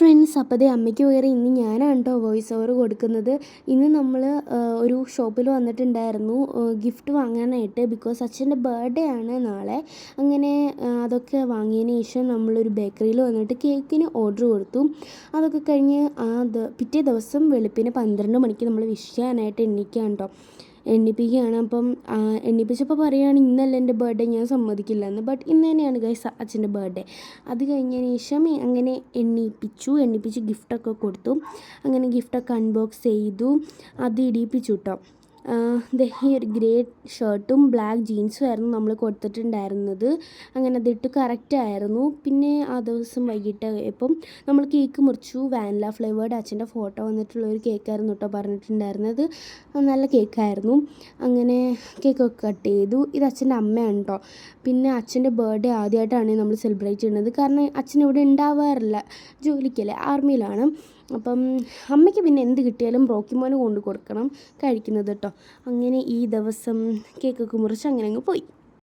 Friends അപ്പോൾ ദേ അമ്മയ്ക്ക് പകരം ഇന്ന് ഞാനാണ് കേട്ടോ വോയിസ് ഓവർ കൊടുക്കുന്നത്. ഇന്ന് നമ്മൾ ഒരു ഷോപ്പിൽ വന്നിട്ടുണ്ടായിരുന്നു ഗിഫ്റ്റ് വാങ്ങാനായിട്ട് ബിക്കോസ് അച്ഛന്റെ ബർത്ത്ഡേ ആണ് നാളെ. അങ്ങനെ അതൊക്കെ വാങ്ങിയതിന് ശേഷം നമ്മളൊരു ബേക്കറിയിൽ വന്നിട്ട് കേക്കിന് ഓർഡർ കൊടുത്തു. അതൊക്കെ കഴിഞ്ഞ് ആ പിറ്റേ ദിവസം വെളുപ്പിന് പന്ത്രണ്ട് മണിക്ക് നമ്മൾ വിഷ് ചെയ്യാനായിട്ട് എണ്ണിക്കുകയാണ് കേട്ടോ എണ്ണിപ്പിക്കുകയാണ്. അപ്പം എണ്ണിപ്പിച്ചപ്പോൾ പറയുകയാണ് ഇന്നല്ല എന്റെ ബർത്ത്ഡേ ഞാൻ സമ്മതിക്കില്ല എന്ന് ബട്ട് ഇന്ന് തന്നെയാണ് ഗൈസ് അച്ഛന്റെ ബർത്ത്ഡേ അത് കഴിഞ്ഞതിന് ശേഷം അങ്ങനെ എണ്ണിപ്പിച്ചു എണ്ണിപ്പിച്ച് ഗിഫ്റ്റൊക്കെ കൊടുത്തു. അങ്ങനെ ഗിഫ്റ്റൊക്കെ അൺബോക്സ് ചെയ്തു. അത് ഇടിയിപ്പിച്ചു കേട്ടോ ഈ ഒരു ഗ്രേ ഷർട്ടും ബ്ലാക്ക് ജീൻസും ആയിരുന്നു നമ്മൾ കൊടുത്തിട്ടുണ്ടായിരുന്നത്. അങ്ങനെ അതിട്ട് കറക്റ്റ് ആയിരുന്നു. പിന്നെ ആ ദിവസം വൈകിട്ട് ഇപ്പം നമ്മൾ കേക്ക് മുറിച്ചു. വാനില ഫ്ലേവേർഡ് അച്ഛന്റെ ഫോട്ടോ വന്നിട്ടുള്ള ഒരു കേക്കായിരുന്നു കേട്ടോ പറഞ്ഞിട്ടുണ്ടായിരുന്നത്. നല്ല കേക്കായിരുന്നു അങ്ങനെ കേക്കൊക്കെ കട്ട് ചെയ്തു. ഇത് അച്ഛന്റെ അമ്മയാണ് കേട്ടോ പിന്നെ അച്ഛന്റെ ബർത്ത്ഡേ ആദ്യമായിട്ടാണ് നമ്മൾ സെലിബ്രേറ്റ് ചെയ്യുന്നത്. കാരണം അച്ഛൻ ഇവിടെ ഉണ്ടാവാറില്ല. ജോലിക്കല്ലേ? ആർമിയിലാണ് അപ്പം അമ്മയ്ക്ക് പിന്നെ എന്ത് കിട്ടിയാലും റോക്കിമോന് കൊണ്ടു കൊടുക്കണം. കഴിക്കുന്നത് കേട്ടോ അങ്ങനെ ഈ ദിവസം കേക്കൊക്കെ മുറിച്ച് അങ്ങനെ അങ്ങ് പോയി.